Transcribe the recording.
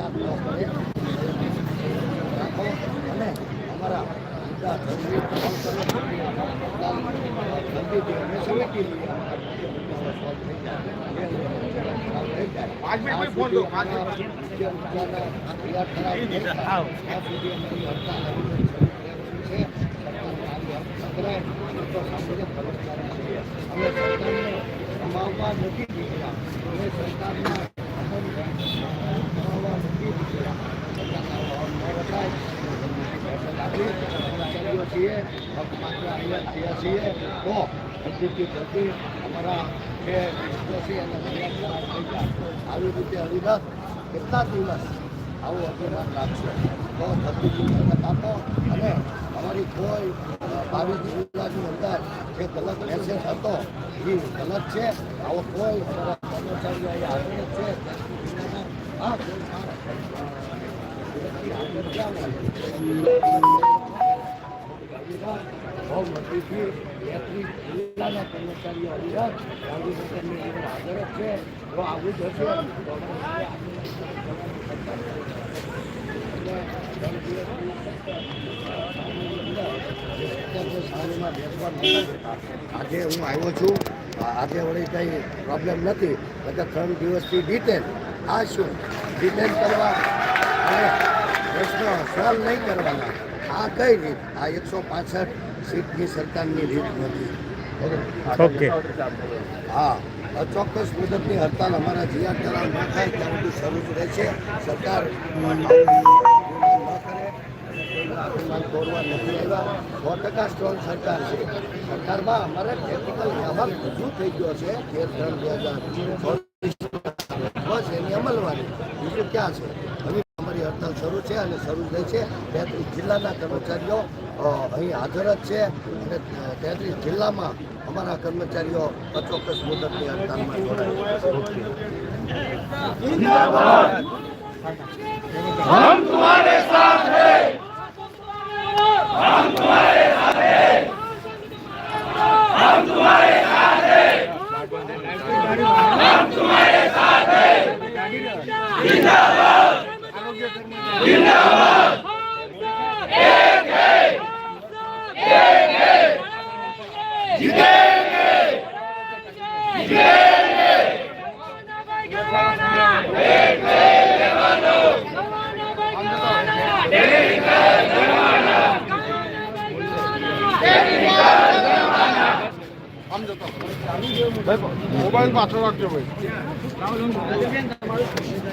કામ ન રાખો અને અમારા ગંભીરથી અમે પાંચ મિનિટ ફોન દો, પાંચ મિનિટ. આવી છે અમે સરકારને સમાવવા નથી દીધા. અમે સરકારના અમલને સમાવવા નથી દીધા સરકારના અવાજ ન રખાય આપણી કર્મચારીઓ છીએ માત્ર અહીંયા થયા છીએ. તો જલ્દીથી જલ્દી અમારા જે વિશ્વાસી અને આવી રીતે હરિદાસ કેટલા દિવસ આવું અભિમાન રાખશે તો જલ્દીથી મદદ આપો અને અમારી કોઈ બાવીસ જિલ્લાની અંદર જે ગલત મેસેજ હતો, એ ગલત છે. આવો કોઈ અમારા કર્મચારીઓ હાજર જ છે હા બહુ એકવીસ જિલ્લાના કર્મચારીઓ અવિરત ગાંધીનગરની અંદર હાજર જ છે. જો આજે હું આવ્યો છું. આજે વળી કંઈ પ્રોબ્લેમ નથી. એટલે ત્રણ દિવસથી ડિટેન આ શું? ડિટેન કરવા? અને પ્રશ્ન નહીં કરવાના. આ કઈ રીત? આ એકસો પાસઠ સીટની સરકારની રીત નથી. ઓકે. હા અચોક્કસ મુદતની હડતાલ અમારા જીઆર કરાર ન થાય ત્યાં સુધી શરૂ જ રહેશે. સરકાર તોડવા નથી આવ્યા. સો ટકા સ્ટ્રોંગ સરકાર છે. સરકારમાં અમારે ટેકનિકલ અમલ બધું થઈ ગયો છે. તેર ત્રણ બે હજાર બસ એની અમલવારી. બીજું ક્યાં છે હવે અમારી હડતાલ શરૂ છે અને શરૂ થઈ છે. તેત્રીસ જિલ્લાના કર્મચારીઓ અહીં હાજર જ છે. અને તેત્રીસ જિલ્લામાં અમારા કર્મચારીઓ અચોક્કસ મુદતની હડતાલમાં જોડાયા આમ જતો મોબાઈલ પાછળ રાખજો ભાઈ.